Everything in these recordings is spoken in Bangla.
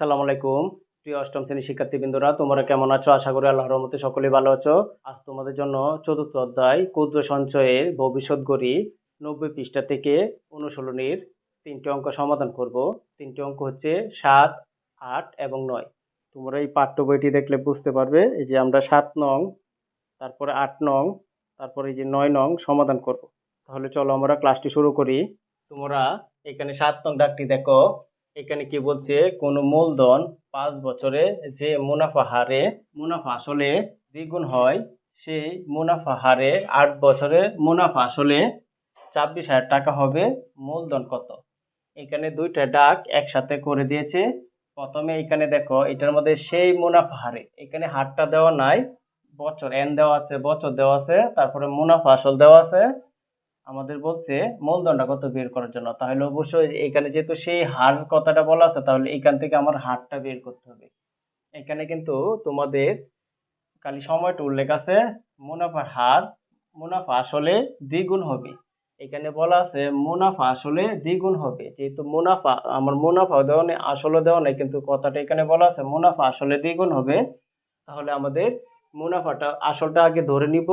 আসসালামু আলাইকুম। প্রিয় অষ্টম শ্রেণির শিক্ষার্থীবৃন্দরা, তোমরা কেমন আছো? আশা করি আল্লাহর রহমতে সকলেই ভালো আছো। আজ তোমাদের জন্য চতুর্থ অধ্যায়, ক্ষুদ্র সঞ্চয়ের ভবিষ্যৎ গড়ি নব্বই পৃষ্ঠা থেকে অনুশীলনীর তিনটি অঙ্ক সমাধান করব। তিনটি অঙ্ক হচ্ছে সাত, আট এবং নয়। তোমরা এই পাঠ্য বইটি দেখলে বুঝতে পারবে, এই যে আমরা সাত নং, তারপরে আট নং, তারপরে এই যে নয় নং সমাধান করব। তাহলে চলো আমরা ক্লাসটি শুরু করি। তোমরা এখানে সাত নং ডাকটি দেখো। এখানে কি বলছে? কোন মূলধন পাঁচ বছরে যে মুনাফা হারে, মুনাফা আসলে দ্বিগুণ হয়, সেই মুনাফা হারে আট বছরে মুনাফা আসলে ছাব্বিশ হাজার টাকা হবে। মূলধন কত? এখানে দুইটা ডাক একসাথে করে দিয়েছে। প্রথমে এখানে দেখো, এটার মধ্যে সেই মুনাফা হারে, এখানে হারটা দেওয়া নাই। বছর এন দেওয়া আছে, বছর দেওয়া আছে, তারপরে মুনাফা আসল দেওয়া আছে। আমাদের বলছে, মূলধনটা কত বের করার জন্য? তাহলে অবশ্যই এখানে যেহেতু সেই হার কথাটা বলা আছে, তাহলে এখান থেকে আমার হারটা বের করতে হবে। এখানে কিন্তু তোমাদের খালি সময়টা উল্লেখ আছে, মুনাফার হার, মুনাফা আসলে দ্বিগুণ হবে। এখানে বলা আছে, মুনাফা আসলে দ্বিগুণ হবে। যেহেতু মুনাফা, আমার মুনাফা দেওয়া নেই, আসলে দেওয়া নেই, কিন্তু কথাটা এখানে বলা আছে, মুনাফা আসলে দ্বিগুণ হবে। তাহলে আমাদের মুনাফাটা আসলটা আগে ধরে নিব,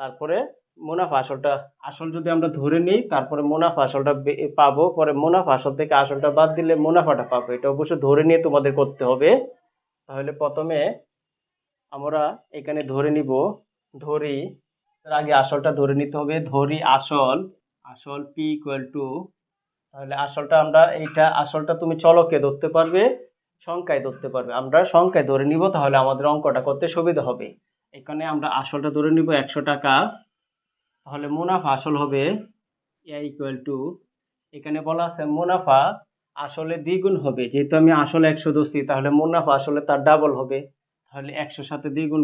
তারপরে মুনাফা আসলটা, আসল যদি আমরা ধরে নিই, তারপরে মুনাফা আসলটা পাবো, পরে মুনাফা আসল থেকে আসলটা বাদ দিলে মুনাফাটা পাবো। এটা অবশ্যই ধরে নিয়ে তোমাদের করতে হবে। তাহলে প্রথমে আমরা এখানে ধরে নিব, ধরি তার আগে আসলটা ধরে নিতে হবে, ধরি আসল আসল পি ইকুয়াল টু তাহলে আসলটা আমরা এইটা, আসলটা তুমি চলকে ধরতে পারবে, সংখ্যায় ধরতে পারবে। আমরা সংখ্যায় ধরে নিব, তাহলে আমাদের অঙ্কটা করতে সুবিধা হবে। এখানে আমরা আসলটা ধরে নিব একশো টাকা। তাহলে মুনাফা আসল হবে এ ইকুয়াল টু এখানে বলা আছে মুনাফা আসলে দ্বিগুণ হবে। যেহেতু আমি আসলে একশো ধরছি, তাহলে মুনাফা আসলে তার ডাবল হবে। তাহলে একশোর সাথে দ্বিগুণ,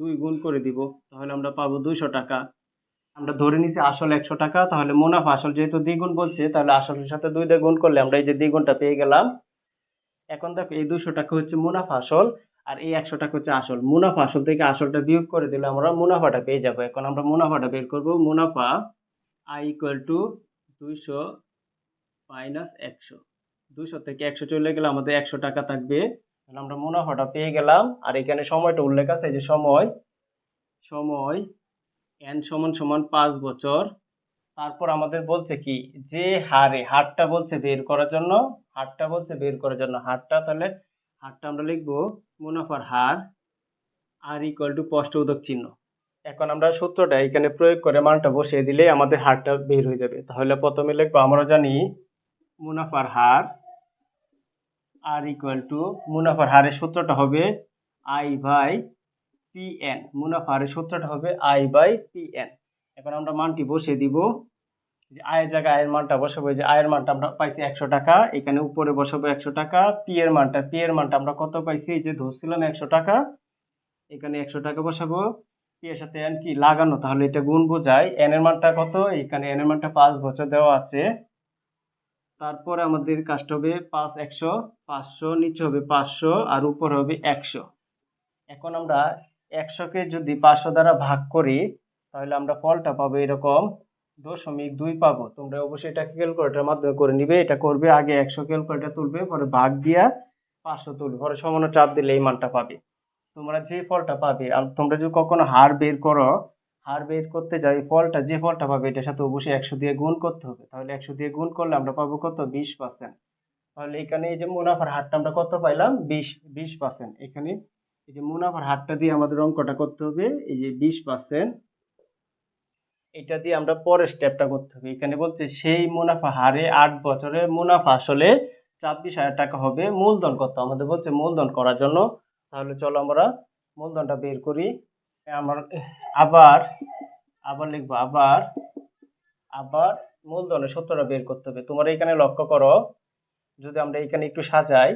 দুই গুণ করে দিব। তাহলে আমরা পাবো দুইশো টাকা। আমরা ধরে নিছি আসল একশো টাকা, তাহলে মুনাফা আসল যেহেতু দ্বিগুণ বলছে, তাহলে আসলের সাথে দুই দিয়ে গুণ করলে আমরা এই যে দ্বিগুণটা পেয়ে গেলাম। এখন দেখো, এই দুশো টাকা হচ্ছে মুনাফা আসল। আর এই একশো টাকা হচ্ছে আসল। মুনাফা, আসল থেকে আসলটা বিয়োগ করে দিলে আমরা মুনাফাটা পেয়ে যাব। এখন আমরা মুনাফাটা বের করব। মুনাফা আই ইকুয়াল টু দুইশো মাইনাস একশো। দুইশো থেকে একশো চলে গেলে আমাদের একশো টাকা থাকবে। তাহলে আমরা মুনাফাটা পেয়ে গেলাম। আর এখানে সময়টা উল্লেখ আছে যে সময়। সময় এন সমান সমান পাঁচ বছর। তারপর আমাদের বলছে কি, যে হারে, হারটা বলছে বের করার জন্য, হারটা বলছে বের করার জন্য। হারটা তাহলে, হারটা আমরা লিখব মুনাফার হার আর ইকুয়াল টু স্পষ্ট উদক চিহ্ন। এখন আমরা সূত্রটা এখানে প্রয়োগ করে মানটা বসিয়ে দিলে আমাদের হারটা বের হয়ে যাবে। তাহলে প্রথমে লিখব, আমরা জানি মুনাফার হার আর ইকুয়াল টু মুনাফার হারের সূত্রটা হবে আই বাই পি এন মুনাফার হারের সূত্রটা হবে আই বাই পি এন এখন আমরা মানটি বসিয়ে দিব যে আয়ের জায়গায় আয়ের মানটা বসাবো যে আয়ের মানটা আমরা পাইছি একশো টাকা, এখানে উপরে বসাবো একশো টাকা পি এর মানটা পি এর মানটা আমরা কত পাইছি? এই যে ধরছিলাম একশো টাকা, এখানে একশো টাকা বসাবো পি এর সাথে এন কি? লাগানো, তাহলে এটা গুণ বোঝায় এন এর মানটা কত? এখানে এন এর মানটা পাঁচ বছর দেওয়া আছে। তারপরে আমাদের কাজটা হবে পাঁচ একশো, পাঁচশো, নিচে হবে পাঁচশো, আর উপরে হবে একশো। এখন আমরা একশোকে যদি পাঁচশো দ্বারা ভাগ করি, তাহলে আমরা ফলটা পাবো এরকম দশমিক দুই পাবো। তোমরা অবশ্যই এটা ক্যালকুলেটার মাধ্যমে করে নিবে। এটা করবে, আগে একশো ক্যালকুলেটার তুলবে, পরে ভাগ দিয়া পাঁচশো তুলবে। পরে সমান চাপ দিলে এই মানটা পাবে। তোমরা যে ফলটা পাবে, আর তোমরা যদি কখনো হার বের করো, হার বের করতে যাই ফলটা, যে ফলটা পাবে, এটার সাথে অবশ্যই একশো দিয়ে গুণ করতে হবে। তাহলে একশো দিয়ে গুণ করলে আমরা পাবো কত? বিশ পার্সেন্ট তাহলে এখানে এই যে মুনাফার হারটা আমরা কত পাইলাম? বিশ বিশ পার্সেন্ট এখানে এই যে মুনাফার হারটা দিয়ে আমাদের অঙ্কটা করতে হবে, এই যে বিশ পার্সেন্ট এটা দিয়ে আমরা পরের স্টেপটা করতে হবে। এখানে বলছে, সেই মুনাফা হারে আট বছরে মুনাফা আসলে ছাব্বিশ হাজার টাকা হবে। মূলধন কত? আমাদের বলছে মূলধন করার জন্য। তাহলে চলো আমরা মূলধনটা বের করি। আমার, আবার আবার লিখব, আবার আবার মূলধনের সূত্রটা বের করতে হবে। তোমরা এখানে লক্ষ্য করো, যদি আমরা এখানে একটু সাজাই,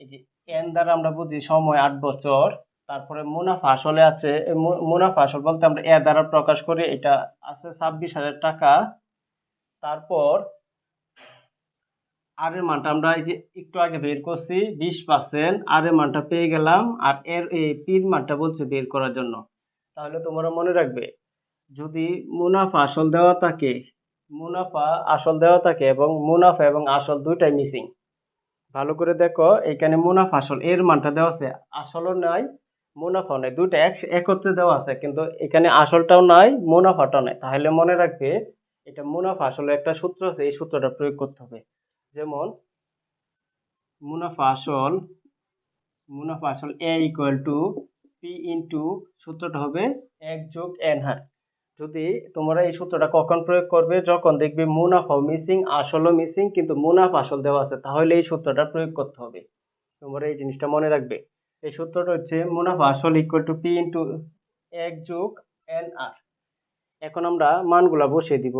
এই যে এন দ্বারা আমরা বুঝি সময় আট বছর তারপরে মুনাফা আসলে আছে মুনাফা আসল বলতে আমরা এ দ্বারা প্রকাশ করি, এটা আছে ছাব্বিশ হাজার টাকা। তারপর আর এর মানটা আমরা এই যে একটু আগে বের করছি, বিশ পার্সেন্ট, আর এর মানটা পেয়ে গেলাম, আর এর এই পির মানটা বলছে বের করার জন্য। তাহলে তোমরা মনে রাখবে, যদি মুনাফা আসল দেওয়া থাকে, মুনাফা আসল দেওয়া থাকে এবং মুনাফা এবং আসল দুইটাই মিসিং। ভালো করে দেখো, এখানে মুনাফা আসল এর মানটা দেওয়া আছে, আসলও নাই মুনাফাও নাই, দুইটা এক, একত্রে দেওয়া আছে, কিন্তু এখানে আসলটাও নাই, মুনাফাটাও নাই। তাহলে মনে রাখবে, এটা মুনাফা আসলে একটা সূত্র আছে, এই সূত্রটা প্রয়োগ করতে হবে। যেমন, মুনাফা আসল মুনাফা আসল A equal to P into সূত্রটা হবে এক যোগ এন হ্যাঁ যদি তোমরা এই সূত্রটা কখন প্রয়োগ করবে, যখন দেখবে মুনাফাও মিসিং আসলও মিসিং কিন্তু মুনাফা আসল দেওয়া আছে, তাহলে এই সূত্রটা প্রয়োগ করতে হবে। তোমরা এই জিনিসটা মনে রাখবে। এই সূত্রটা হচ্ছে মুনাফা আসল ইকুয়াল টু পি ইন্টু এক যোগ এন আর এখন আমরা মানগুলা বসিয়ে দিব।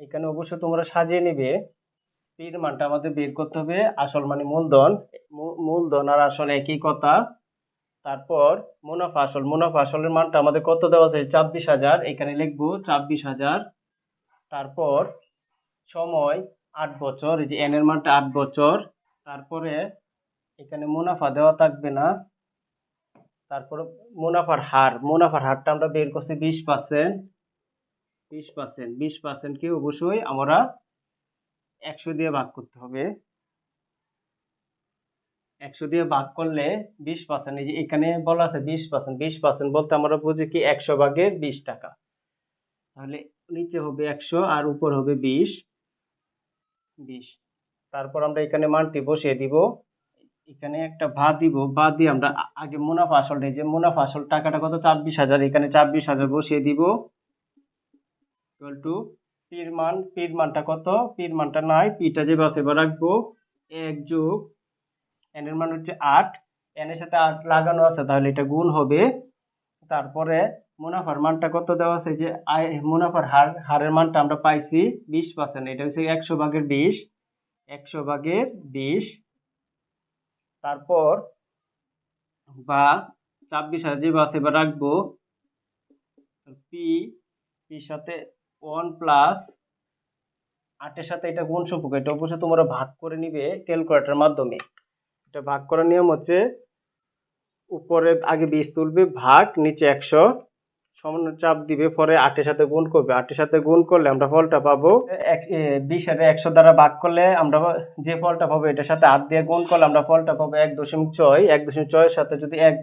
এখানে অবশ্যই তোমরা সাজিয়ে নেবে। পির মানটা আমাদের বের করতে হবে। আসল মানে মূলধন। মূলধন আর আসল একই কথা। তারপর মুনাফা আসল। মুনাফা আসলের মানটা আমাদের কত দেওয়া আছে? ছাব্বিশ হাজার। এখানে লিখব ছাব্বিশ হাজার। তারপর সময় আট বছর। এই যে এন এর মানটা আট বছর। তারপরে এখানে মুনাফা দেওয়া থাকবে না। তারপর মুনাফার হার, মুনাফার হারটা আমরা বের করছি বিশ পার্সেন্ট বিশ পার্সেন্ট বিশ পার্সেন্টকে অবশ্যই আমরা একশো দিয়ে ভাগ করতে হবে। একশো দিয়ে ভাগ করলে বিশ পার্সেন্ট এই যে এখানে বলা আছে বিশ পার্সেন্ট বিশ পার্সেন্ট বলতে আমরা বুঝি কি একশো ভাগের বিশ টাকা। তাহলে নিচে হবে একশো আর উপর হবে বিশ বিশ। তারপর আমরা এখানে মানটি বসিয়ে দিব। এখানে একটা ভা দিব ভা দিয়ে আমরা আগে মুনাফা আসলটা যে মুনাফা আসল টাকাটা কত? ছাব্বিশ হাজার, এখানে ছাব্বিশ হাজার বসিয়ে দিব। টু পির মান, পির মানটা কত? পির মানটা নাই পিটা যে বাসে বা রাখব, এক যোগ এন এর মান হচ্ছে আট এন এর সাথে আট লাগানো আছে, তাহলে এটা গুণ হবে। তারপরে মুনাফার মানটা কত দেওয়া আছে? যে আয়, মুনাফার হার, হারের মানটা আমরা পাইছি বিশ পার্সেন্ট এটা হচ্ছে একশো ভাগের বিশ, একশো ভাগের বিশ তারপর বা ছাব্বিশ হাজার যে বাসে বা রাখব। পি পি সাথে ওয়ান প্লাস আটের সাথে এটা কোন সম্পর্ক? এটা অবশ্যই তোমরা ভাগ করে নিবে ক্যালকুলেটার মাধ্যমে। এটা ভাগ করার নিয়ম হচ্ছে উপরে আগে বিশ তুলবে, ভাগ, নিচে একশো। সমান চাপ দিবে, পরে আটের সাথে গুণ করবে। আটের সাথে গুণ করলে আমরা ফলটা পাবো। বিশ হাজার একশো দ্বারা ভাগ করলে আমরা যে ফলটা পাবো এটার সাথে আট দিয়ে গুণ করলে আমরা ফলটা পাবো এক দশমিক ছয়। এক দশমিক ছয়ের সাথে যদি এক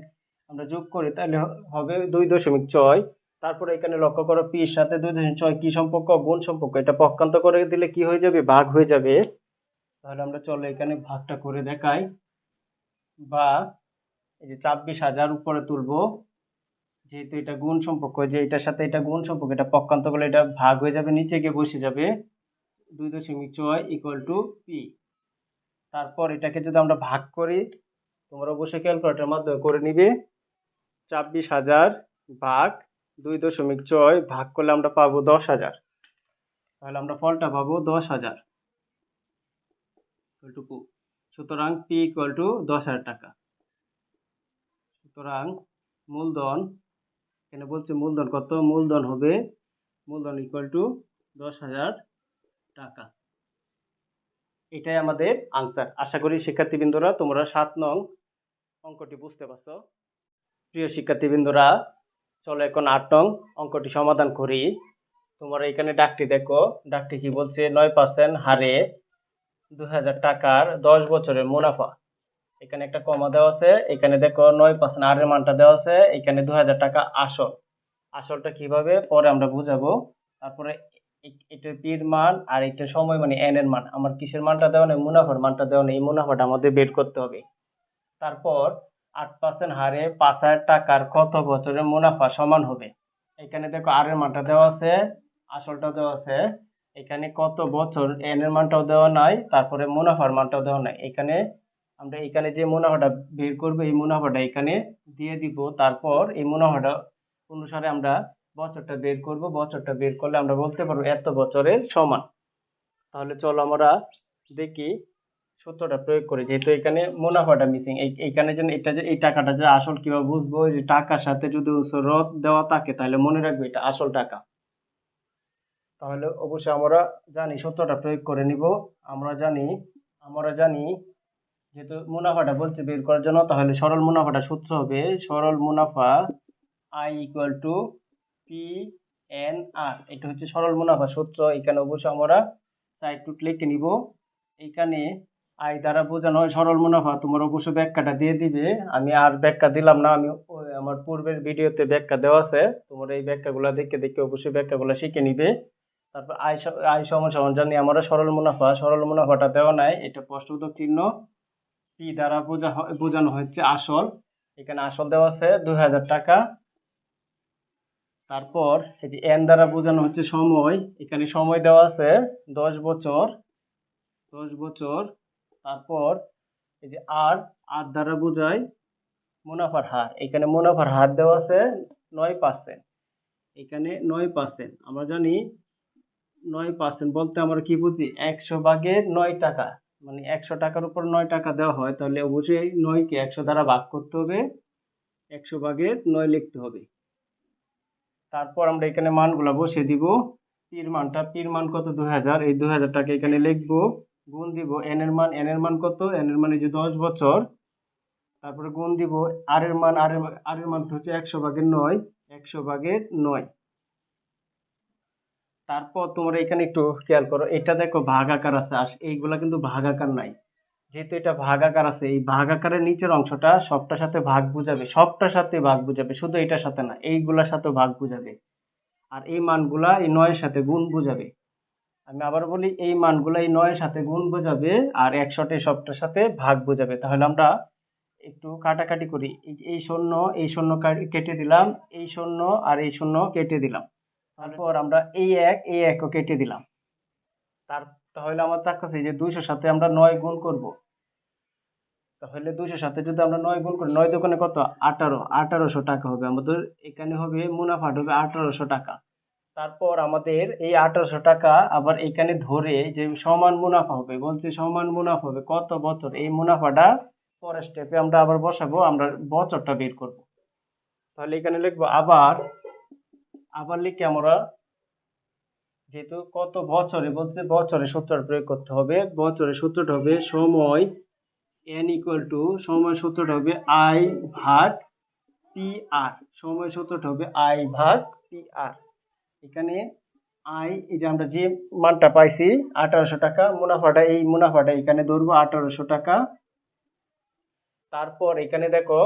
আমরা যোগ করি, তাহলে হবে দুই দশমিক ছয়। তারপরে এখানে লক্ষ্য করো পির সাথে দুই দশমিক ছয় কি সম্পর্ক? গুণ সম্পর্ক। এটা পক্ষান্ত করে দিলে কি হয়ে যাবে? ভাগ হয়ে যাবে। তাহলে আমরা চলো এখানে ভাগটা করে দেখাই। বা এই যে ছাব্বিশ হাজার উপরে তুলবো। যেহেতু এটা গুণ সম্পর্ক, যে এটার সাথে এটা গুণ সম্পর্ক, এটা পক্ষান্ত করলে এটা ভাগ হয়ে যাবে, নিচে গিয়ে বসে যাবে দুই দশমিক ছয় ইকুয়াল টু পি তারপর এটাকে যদি আমরা ভাগ করি, তোমরা অবশ্যই ক্যালকুলেটরের মাধ্যমে করে নিবে। ছাব্বিশ হাজার ভাগ দুই দশমিক ছয় ভাগ করলে আমরা পাবো দশ হাজার। তাহলে আমরা ফলটা পাবো দশ হাজার। সুতরাং পি ইকুয়াল টু দশ হাজার টাকা। সুতরাং মূলধন এখানে বলছে মূলধন কত? মূলধন হবে, মূলধন ইকুয়াল টু দশ হাজার টাকা। এটাই আমাদের আনসার আশা করি শিক্ষার্থীবৃন্দরা তোমরা সাত নং অঙ্কটি বুঝতে পারছ। প্রিয় শিক্ষার্থীবৃন্দরা, চলো এখন আট নং অঙ্কটি সমাধান করি। তোমরা এখানে ডাকটি দেখো। ডাকটি কি বলছে? নয় পার্সেন্ট হারে দু হাজার টাকার দশ বছরের মুনাফা। এখানে একটা কমা দেওয়া আছে, এখানে দেখো নয় পার্সেন্ট আরের মানটা দেওয়া আছে, এখানে দু হাজার টাকা আসল। আসলটা কীভাবে? পরে আমরা বুঝাবো। তারপরে এটা পির মান আর এটা সময় মানে এন এর মান। আমার কিসের মানটা দেওয়া নেই? মুনাফার মানটা দেওয়া নেই। মুনাফাটা আমাদের বের করতে হবে। তারপর আট পার্সেন্ট হারে পাঁচ হাজার টাকার কত বছরের মুনাফা সমান হবে? এখানে দেখো আর এর মানটা দেওয়া আছে আসলটা দেওয়া আছে। এখানে কত বছর এন এর মানটাও দেওয়া নাই, তারপরে মুনাফার মানটাও দেওয়া নাই। এখানে আমরা এখানে যে মুনাফাটা বের করব, এই মুনাফাটা এখানে দিয়ে দিব। তারপর এই মুনাফাটা অনুসারে আমরা বছরটা বের করব। বছরটা বের করলে আমরা বলতে পারব এত বছরের সমান। তাহলে চলো আমরা দেখি সূত্রটা প্রয়োগ করি। যেহেতু এখানে মুনাফাটা মিসিং এই এইখানে যেন এটা যে, এই টাকাটা যে আসল কীভাবে বুঝব? যে টাকার সাথে যদি রদ দেওয়া থাকে, তাহলে মনে রাখবে এটা আসল টাকা। তাহলে অবশ্যই আমরা জানি সূত্রটা প্রয়োগ করে নিব। আমরা জানি আমরা জানি যেহেতু মুনাফাটা বলছে বের করার জন্য, তাহলে সরল মুনাফাটা সূত্র হবে সরল মুনাফা I equal to P N R এটা হচ্ছে সরল মুনাফা সূত্র, এখানে অবশ্যই আমরা সাইড টুট লিখে নিব। এখানে আয় দ্বারা বোঝানো হয় সরল মুনাফা, তোমার অবশ্য ব্যাখ্যাটা দিয়ে দিবে। আমি আর ব্যাখ্যা দিলাম না, আমি আমার পূর্বের ভিডিওতে ব্যাখ্যা দেওয়া আছে। তোমার এই ব্যাখ্যাগুলো দেখে দেখে অবশ্যই ব্যাখ্যাগুলো শিখে নিবে। তারপর আয় আয় সমান সমান জানি, আমরা সরল মুনাফা, সরল মুনাফাটা দেওয়া নাই, এটা প্রশ্নবোধক চিহ্ন। পি দ্বারা বোঝা বোঝানো হচ্ছে আসল। এখানে আসল দেওয়া আছে দুই হাজার টাকা। তারপর এই যে এন দ্বারা বোঝানো হচ্ছে সময়, এখানে সময় দেওয়া আছে দশ বছর। দশ বছর। তারপর এই যে আর আর দ্বারা বোঝায় মুনাফার হার। এখানে মুনাফার হার দেওয়া আছে নয় পার্সেন্ট এখানে নয় পার্সেন্ট আমরা জানি নয় পার্সেন্ট বলতে আমরা কি বুঝি? একশো ভাগের নয় টাকা। মানে একশো টাকার উপর নয় টাকা দেওয়া হয়, তাহলে অবশ্যই নয়কে একশো দ্বারা ভাগ করতে হবে, একশো ভাগের নয় লিখতে হবে। তারপর আমরা এখানে মানগুলো বসিয়ে দিব। পির মানটা, পির মান কত? দু হাজার এই দু হাজার টাকা এখানে লিখব, গুণ দিব এন এর মান এন এর মান কত? এন এর মানে যে দশ বছর। তারপরে গুণ দিব আর এর মান আর এর আর এর মান হচ্ছে একশো ভাগের নয়, একশো ভাগের নয়। তারপর তোমরা এখানে একটু খেয়াল করো, এটা দেখো ভাগ আকার আছে, আর এইগুলা কিন্তু ভাগ আকার নাই। যেহেতু এটা ভাগ আকার আছে, এই ভাগ আকারের নিচের অংশটা সবটার সাথে ভাগ বুঝাবে, সবটার সাথে ভাগ বুঝাবে, শুধু এটার সাথে না, এইগুলার সাথে ভাগ বুঝাবে। আর এই মানগুলা এই নয়ের সাথে গুণ বুঝাবে। আমি আবার বলি, এই মানগুলা এই নয়ের সাথে গুণ বোঝাবে আর একশোটে সবটার সাথে ভাগ বোঝাবে। তাহলে আমরা একটু কাটাকাটি করি। এই- শূন্য, এই শূন্য কেটে দিলাম, এই শূন্য আর এই শূন্য কেটে দিলাম। তারপর আমরা এই এক, এই একও কেটে দিলাম। তার, তাহলে আমার থাকতেছে যে দুইশোর সাথে আমরা নয় গুণ করব। তাহলে দুইশোর সাথে যদি আমরা নয় গুণ করি, নয় দোকানে কত? আঠারো। আঠারোশো টাকা হবে। আমাদের এখানে হবে মুনাফা হবে আঠারোশো টাকা। তারপর আমাদের এই আঠারোশো টাকা আবার এখানে ধরে যে সমান মুনাফা হবে, বলছি সমান মুনাফা হবে কত বছর? এই মুনাফাটা পরের স্টেপে আমরা আবার বসাবো, আমরা বছরটা বের করব। তাহলে এখানে লিখব আবার আবার লিখে আমরা যেহেতু কত বছরে, বলছে বছরে সূত্র প্রয়োগ করতে হবে, বছরে সূত্রটা হবে সময় এন ইকুয়াল টু সময় সূত্রটা হবে আই ভাগ পি আর সময় সূত্রটা হবে আই ভাগ পি আর এখানে আই এই যে আমরা যে মানটা পাইছি, আঠারোশো টাকা, মুনাফাটা, এই মুনাফাটা এখানে ধরবো আঠারোশো টাকা। তারপর এখানে দেখো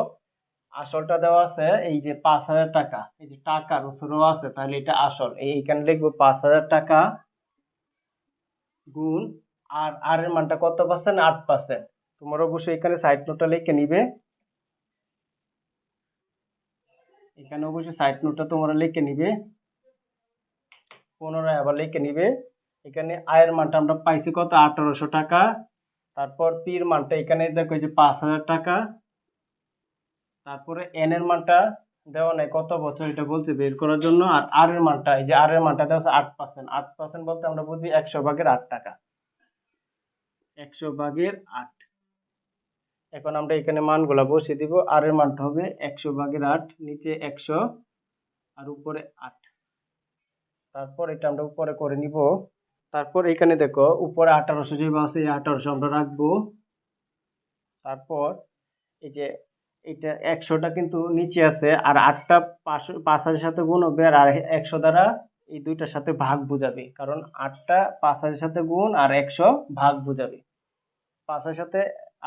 আসলটা দেওয়া আছে এই যে পাঁচ হাজার টাকা। এই যে টাকার উসরও আছে, তাহলে এটা আসল। এইখানে লিখব পাঁচ হাজার টাকা গুণ আর আর এর মানটা কত পার্সেন্ট আট পার্সেন্ট তোমার অবশ্যই এখানে সাইড নোটটা লিখে নিবে। এখানে অবশ্যই সাইড নোটটা তোমরা লিখে নিবে। পুনরায় আবার লিখে নিবে। এখানে আয়ের মানটা আমরা পাইছি কত? আঠারোশো টাকা। তারপর পির মানটা এখানে দেখো যে পাঁচ হাজার টাকা। তারপরে এন এর মানটা দেওয়া নাই, কত বছর এটা বলছে বের করার জন্য, আর আর এর মানটা, এই যে আর এর মানটা দেওয়া আট পার্সেন্ট আট পার্সেন্ট বলতে আমরা বুঝি একশো ভাগের আট টাকা। একশো ভাগের আট। এখন আমরা এখানে মানগুলা বসিয়ে দিব আর এর মানটা হবে একশো ভাগের আট, নিচে একশো, আর উপরে আট। তারপর এটা আমরা উপরে করে নিব। তারপর এখানে দেখো, উপরে আঠারোশো যে আছে, এই আঠারোশো আমরা রাখব। তারপর এই যে এটা একশোটা কিন্তু নিচে আছে, আর আটটা পাঁচ হাজারের সাথে গুণ হবে আর একশো দ্বারা এই দুইটার সাথে ভাগ বোঝাবে, কারণ আটটা পাঁচ হাজারের সাথে গুণ আর একশো ভাগ বোঝাবে। পাঁচ হাজারের সাথে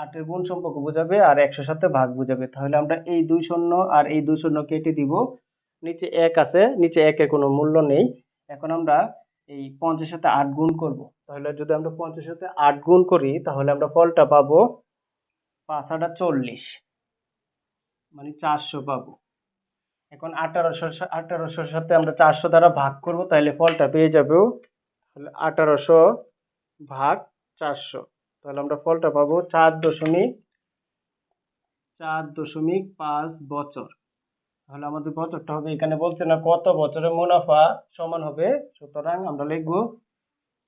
আটের গুণ সম্পর্ক বোঝাবে আর একশোর সাথে ভাগ বোঝাবে। তাহলে আমরা এই দুই শূন্য আর এই দুই শূন্য কেটে দিব। নিচে এক আছে, নিচে একের কোনো মূল্য নেই। এখন আমরা এই পঞ্চাশের সাথে আট গুণ করব। তাহলে যদি আমরা পঞ্চাশের সাথে আট গুণ করি, তাহলে আমরা ফলটা পাবো পাঁচ চল্লিশ। মানে চারশো পাবো। এখন আঠারোশো আঠারোশোর সাথে আমরা চারশো দ্বারা ভাগ করব, তাহলে ফলটা পেয়ে যাব তাহলে আঠারোশো ভাগ চারশো। তাহলে আমরা ফলটা পাবো চার দশমিক চার দশমিক পাঁচ বছর। তাহলে আমাদের বছরটা হবে এখানে বলছে না কত বছরের মুনাফা সমান হবে? সুতরাং আমরা লিখব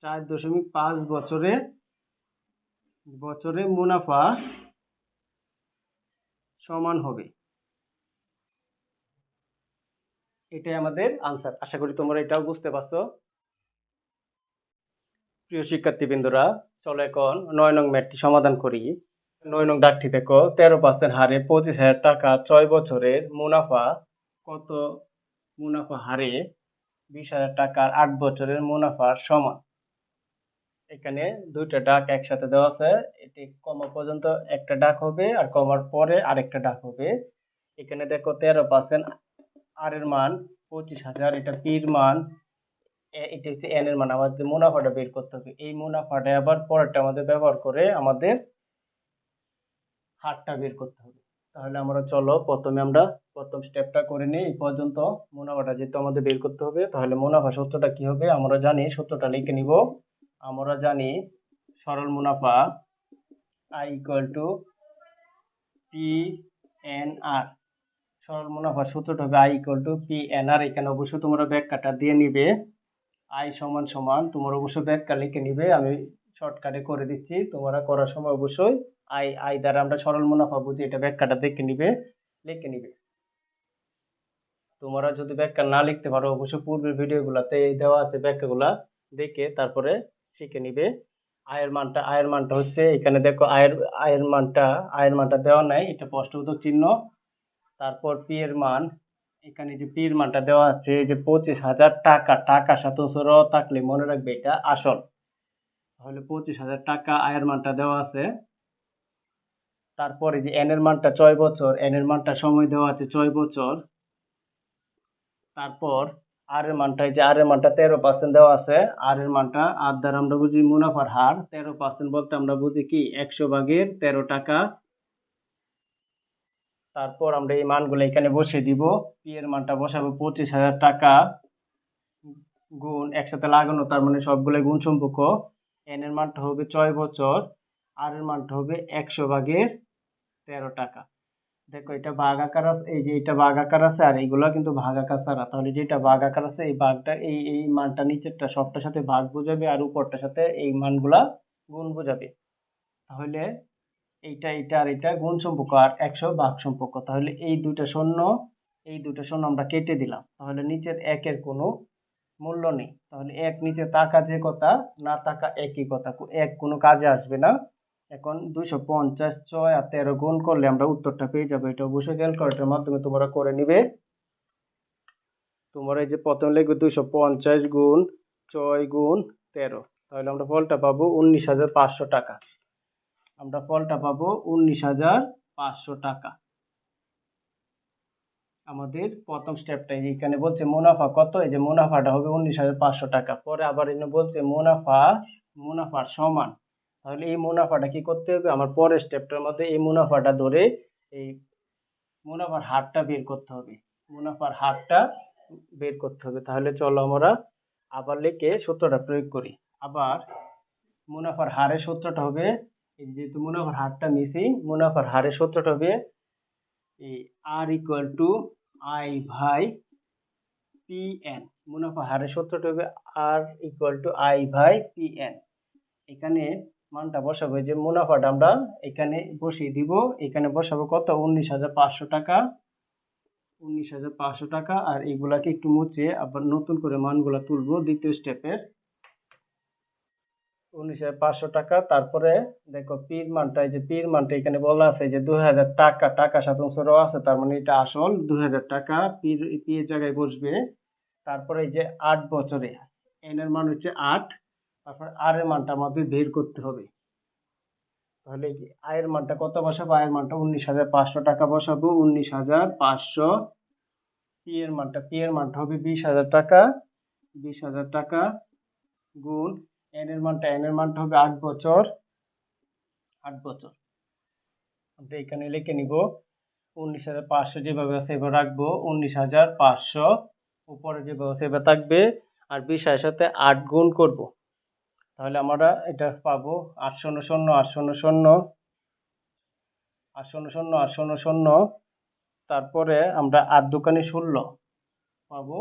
চার দশমিক পাঁচ বছরে বছরে মুনাফা সমান হবে। এটাই আমাদের আনসার আশা করি তোমরা এটাও বুঝতে পারছ। প্রিয় শিক্ষার্থীবৃন্দরা, চলো এখন নয় নং ম্যাটটি সমাধান করি। নয় নং ডাকটি দেখো, তেরো পার্সেন্ট হারে পঁচিশ হাজার টাকা ছয় বছরের মুনাফা কত? মুনাফা হারে বিশ হাজার টাকার আট বছরের মুনাফার সমান। এখানে দুইটা ডাক একসাথে দেওয়া আছে। এটি কমা পর্যন্ত একটা ডাক হবে আর কমার পরে আরেকটা ডাক হবে। এখানে দেখো তেরো পার্সেন্ট আর এর মান পঁচিশ হাজার, এটা পির মান। এটা হচ্ছে এন এর মান। আমাদের মুনাফাটা বের করতে হবে। এই মুনাফাটা আবার পরেরটা আমাদের ব্যবহার করে আমাদের হারটা বের করতে হবে। তাহলে আমরা চলো প্রথমে আমরা প্রথম স্টেপটা করে নিই। এই পর্যন্ত মুনাফাটা যেহেতু আমাদের বের করতে হবে, তাহলে মুনাফা সূত্রটা কি হবে? আমরা জানি সূত্রটা লিখে নিব। আমরা জানি সরল মুনাফা I equal to P N R সরল মুনাফার সূত্রটা হবে I equal to P N R এখানে অবশ্যই তোমরা ব্যাখ্যাটা দিয়ে নিবে। আই সমান সমান, তোমরা অবশ্যই ব্যাখ্যা লিখে নিবে। আমি শর্টকাটে করে দিচ্ছি। তোমরা করার সময় অবশ্যই আই আই দ্বারা আমরা সরল মুনাফা বুঝি এটা ব্যাখ্যাটা দেখে নিবে, লিখে নিবে। তোমরা যদি ব্যাখ্যা না লিখতে পারো, অবশ্যই পূর্বের ভিডিওগুলোতে দেওয়া আছে ব্যাখ্যাগুলা দেখে তারপরে শিখে নিবে। আয়ের মানটা আয়ের মানটা হচ্ছে এখানে দেখো আয়ের আয়ের মানটা আয়ের মানটা দেওয়া নাই, এটা প্রশ্নবোধক চিহ্ন। তারপর পি এর মান, এখানে যে পি এর মানটা দেওয়া আছে, যে পঁচিশ হাজার টাকা টাকা সাথে র থাকলে মনে রাখবে এটা আসল। তাহলে পঁচিশ হাজার টাকা আয়ের মানটা দেওয়া আছে। তারপরে যে এন এর মানটা ছয় বছর, এন এর মানটা সময় দেওয়া আছে ছয় বছর। তারপর আর এর মানটা যে আর এর মানটা তেরো পার্সেন্ট দেওয়া আছে। আর এর মানটা আর দ্বারা আমরা বুঝি মুনাফার হার। তেরো পার্সেন্ট বলতে আমরা বুঝি কি? একশো ভাগের তেরো টাকা। তারপর আমরা এই মানগুলো এখানে বসিয়ে দিব। পি এর মানটা বসাবো পঁচিশ হাজার টাকা। গুণ একসাথে লাগানো, তার মানে সবগুলো গুণ সম্পর্ক এন এর মানটা হবে ছয় বছর। আর এর মানটা হবে একশো ভাগের তেরো টাকা। দেখো, এটা বাঘ আকার আছে, এই যে এটা বাঘ আকার আছে, আর এইগুলো কিন্তু ভাগ আকার ছাড়া। তাহলে যেটা বাঘ আকার আছে, এই বাঘটা, এই এই মানটা নিচেরটা, সবটার সাথে ভাগ বোঝাবে আর উপরটার সাথে এই মানগুলা গুণ বোঝাবে। তাহলে এইটা এইটা আর এটা গুণ সম্পর্ক আর একশো ভাগ সম্পর্ক। তাহলে এই দুইটা শূন্য, এই দুইটা শূন্য আমরা কেটে দিলাম। তাহলে নিচের একের কোনো মূল্য নেই। তাহলে এক নিচে তাকা যে কথা, না তাকা একই কথা। এক কোনো কাজে আসবে না। এখন দুইশো পঞ্চাশ ছয় আর তেরো গুণ করলে আমরা উত্তরটা পেয়ে যাব। এটা অবশ্যই ক্যালকুলেটারের মাধ্যমে তোমরা করে নিবে। তোমরা এই যে প্রথমে লিখবে দুইশো পঞ্চাশ গুণ ছয় গুণ তেরো। তাহলে আমরা ফলটা পাবো উনিশ হাজার পাঁচশো টাকা। আমরা ফলটা পাবো উনিশ হাজার পাঁচশো টাকা। আমাদের প্রথম স্টেপটা এখানে বলছে মুনাফা কত? এই যে মুনাফাটা হবে উনিশ হাজার পাঁচশো টাকা। পরে আবার এখানে বলছে মুনাফা, মুনাফার সমান। তাহলে এই মুনাফাটা কি করতে হবে? আমার পরের স্টেপটার মধ্যে এই মুনাফাটা ধরে এই মুনাফার হারটা বের করতে হবে। মুনাফার হারটা বের করতে হবে। তাহলে চলো আমরা আবার লিখে সূত্রটা প্রয়োগ করি। আবার মুনাফার হারের সূত্রটা হবে যেহেতু মুনাফার হারটা মিসিং মুনাফার হারের সূত্রটা হবে এই R equal to I by P N মুনাফা হারের সূত্রটা হবে R equal to I by P N এখানে মানটা বসাবো যে মুনাফাটা আমরা এখানে বসিয়ে দিব। এখানে বসাবো কত? উনিশ হাজার পাঁচশো টাকা। উনিশ হাজার পাঁচশো টাকা, আর এগুলাকে একটু মুছে আবার নতুন করে মানগুলা তুলবো দ্বিতীয় স্টেপের উনিশ হাজার পাঁচশো টাকা, তারপরে দেখো পির মানটা, এই যে পির মানটা এখানে বলা আছে যে দু হাজার টাকা টাকা শতাংশ র আছে, তার মানে এটা আসল দু হাজার টাকা। পির পি এর জায়গায় বসবে। তারপরে এই যে আট বছরে এনের মান হচ্ছে আট। তারপরে আর এর মানটা আমাদের বের করতে হবে। তাহলে কি? আয়ের মানটা কত বসাবো? আয়ের মানটা উনিশ হাজার পাঁচশো টাকা বসাবো। উনিশ হাজার পাঁচশো। পি এর মানটা পি এর মানটা হবে বিশ হাজার টাকা। বিশ হাজার টাকা গুণ এন এর মানটা এন এর মানটা হবে আট বছর। আট বছর। আমরা এখানে লিখে নিব। উনিশ হাজার পাঁচশো যেভাবে আছে এবার রাখব। উনিশ হাজার পাঁচশো। উপরে যেভাবে আছে এবার থাকবে। আর বিশ হাজার সাথে আট গুণ করব। তাহলে আমরা এটা পাবো আট শূন্য শূন্য আট শূন্য শূন্য আট শূন্য শূন্য আট শূন্য শূন্য তারপরে আমরা আট দোকানে ষোলো পাবো,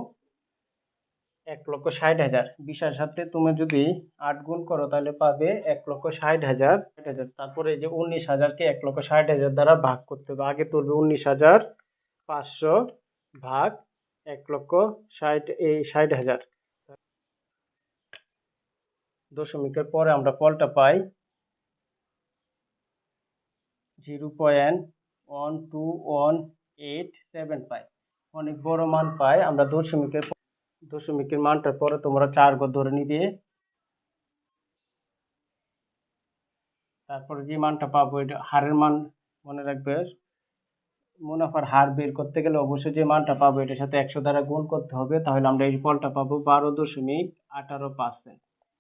এক লক্ষ ষাট হাজার। বিশার সাথে তুমি যদি আট গুণ করো, তাহলে পাবে এক লক্ষ ষাট হাজার ষাট হাজার। তারপরে এই যে উনিশ হাজারকে এক লক্ষ ষাট হাজার দ্বারা ভাগ করতে হবে। আগে তুলবে উনিশ হাজার পাঁচশো ভাগ এক লক্ষ ষাট, এই ষাট হাজার। দশমিকের পরে আমরা ফলটা পাই zero point one two one eight seven পাই। অনেক বড় মান পাই, আমরা দশমিকের দশমিকের মানটার পরে তোমরা চার ঘর ধরে নিবে। তারপরে যে মানটা পাবো, এটা হারের মান মনে রাখবে। মুনাফার হার বের করতে গেলে অবশ্যই যে মানটা পাবো, এটার সাথে একশো দ্বারা গুণ করতে হবে। তাহলে আমরা এই ফলটা পাবো বারো দশমিক আঠারো পার্সেন্ট।